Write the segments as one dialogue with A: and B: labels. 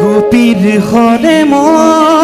A: গোপীর হরে মন।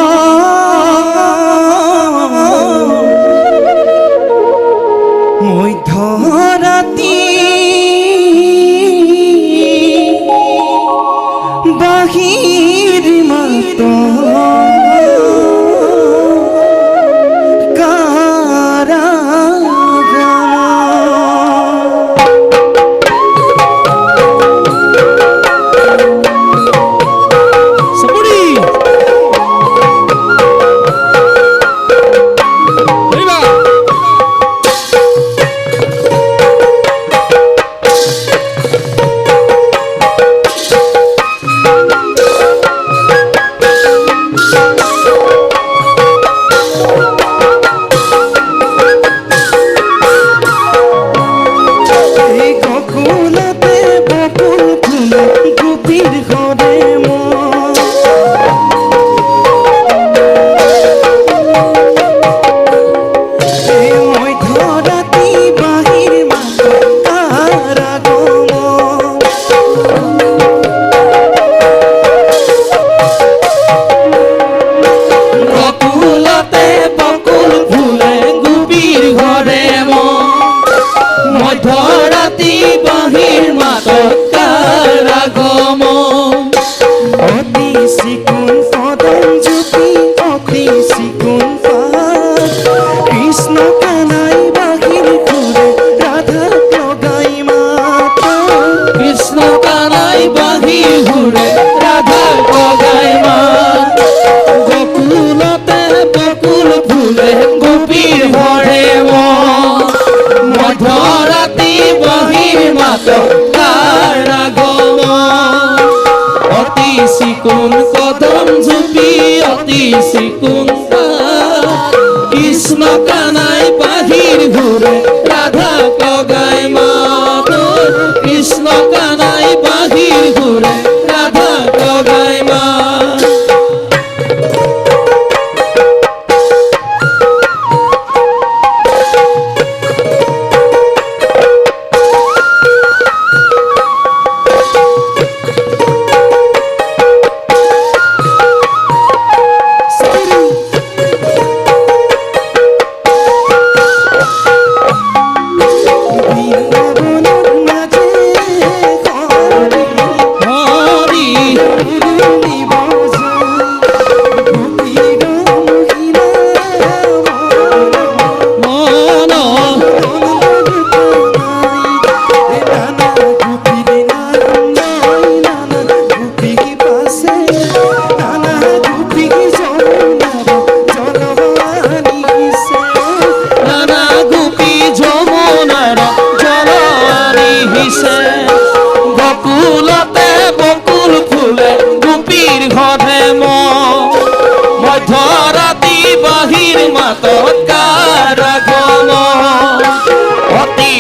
A: কৃষ্ণ কানাই বাঁধি হুড়ে রাধা
B: গগায় মা। গোকুলতে বকুল ফুলে, গোপীর ভরে মধরাতি বাঁধি মাত অতি শিকুন কদম ঝুপি, অতি শিকুন কৃষ্ণ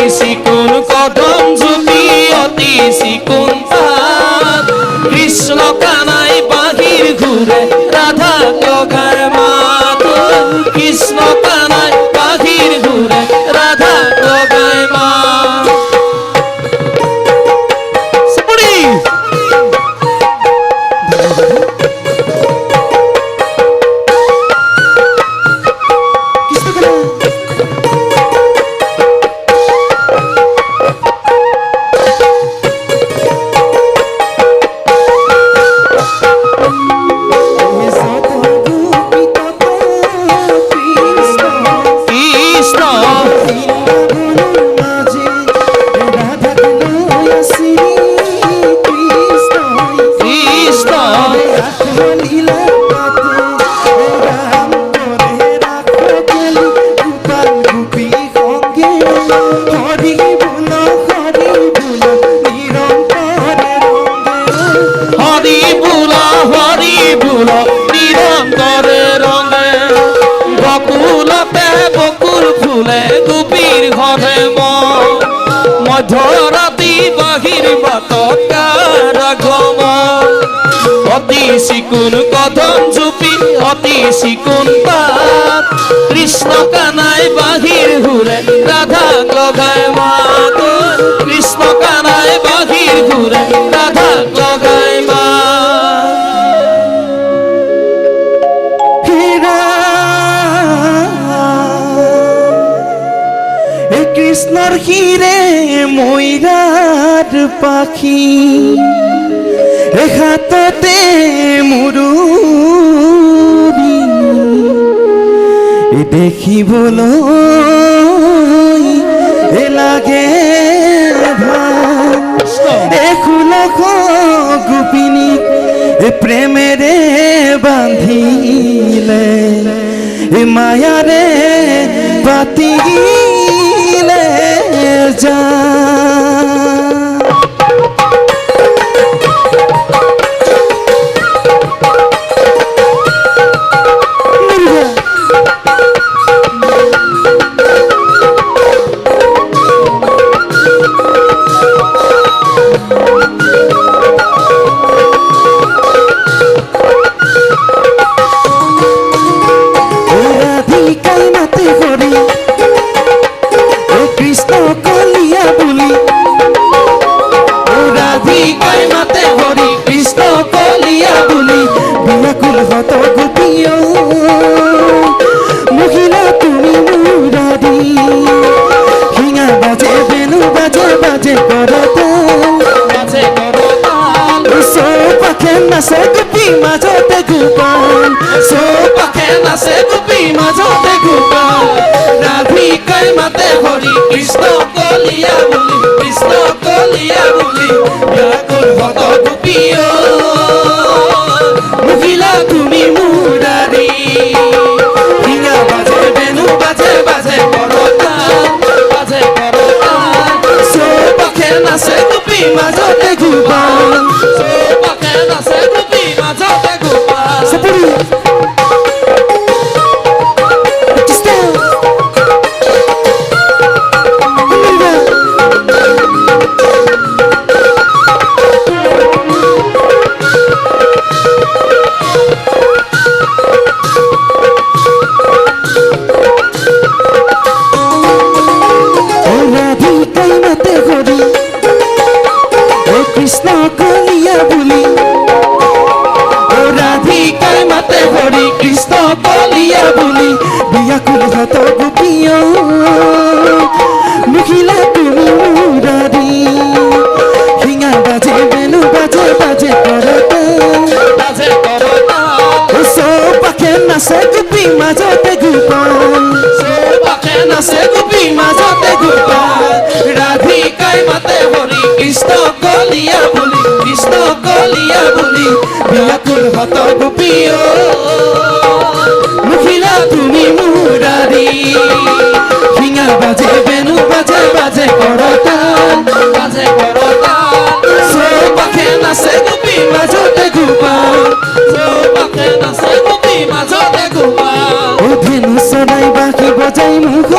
B: অতি সিকুন কদম ঝুপি অতি সিকুন কৃষ্ণ কৃষ্ণ ধরাতি বাহির বাতকার গমন অতি শিকুন কথন চুপি অতি শিকুন পাত। কৃষ্ণ কানায় বাহির হুরে রাধা
A: গভায় কৃষ্ণর হিরে ময়রার পাখি। হাততে মুরুরি এ দেখি বলো, এ লাগে একুলক গোপিনী প্রেমেরে বান্ধিলে। মায়ারে বাতিলে পাখে নাচে গোপী মাজতে গোপাল
B: সো পাখে নাচে গোপী মাজতে গোপাল রাধিকাই মাতে হরি, কৃষ্ণ কলিয়া বুলি, কৃষ্ণ কলিয়া বুলি ব্যাকুল ভত গোপী
A: কলিয়া বলি।
B: ও রাধিকায় মাতে হরি কৃষ্ণ বলিয়া বলি।
A: বিয়াকুল হত গোপিয়? তুমি মুরারি হিঙা বাজে বেনু বাজে বাজে করতে
B: বাজে
A: ও সো পাখে নাচে গোপী মাজতে গোপাল।
B: পাখে নাচে গোপী মাজতে গোপাল। রাধিকায় মাতে হরি কৃষ্ণ কলিয়া বলি। কলিয়া বলি ব্যাকুল হত গোপী ও। মহিলা, তুমি মুরারি।
A: হিঙা বাজে, বেনু বাজে বাজে করতে
B: বাজে করো তাল
A: সো
B: পাখে নাচে গোপী মাজতে গোপাল পাখে নাচে গোপী মাজতে গোপাল।
A: ও ধেনু সদাই বাকি বজাই মুখ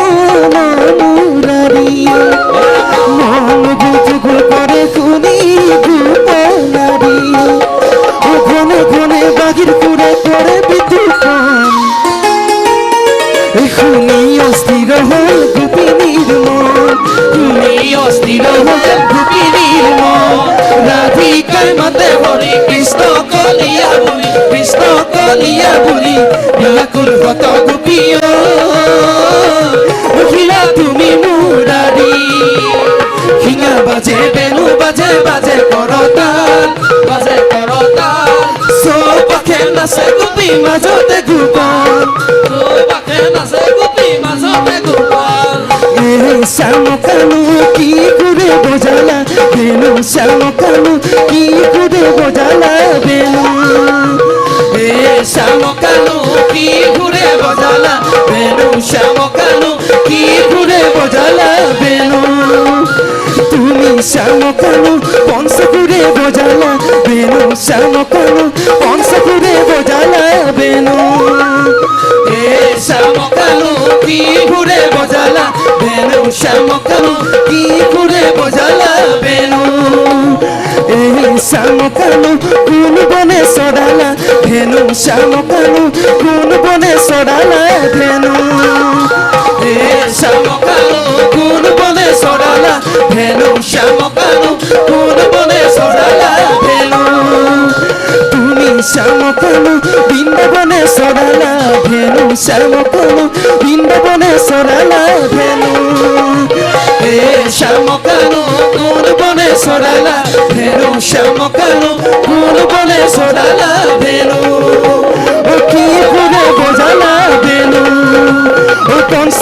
B: মহিলা তুমি মুরারি। হিঙা মাজতে গোপাল। সো পাখে নাচে মাজতে গোপাল।
A: এই শ্যাম কানু, কি করে বোঝালা? বেনু শ্যাম কানু, কি করে বোঝালা? পঞ্চ করে বোঝালা বেনু শ্যাম কানু পঞ্চ করে বোঝালা বেনু
B: এ শ্যাম কানু কি ঘুরে বজালা বেনু শ্যাম কানু কি ঘুরে বজালা বেনু
A: এই শ্যাম কানু কোন বনে সরালা ধেনু শ্যাম কানু কোন বনে সরালা ধেনু তুমি শ্যামকানু বৃন্দাবনে সরালা ভেনু শ্যামকানু বৃন্দাবনে সরালা ভেনু।
B: এ শ্যামকানু কোন বনে সরালা ভেনু শ্যামকানু কোন বনে সরালা ভেনু।
A: ও কি করে বোঝালা বেনু ও কংস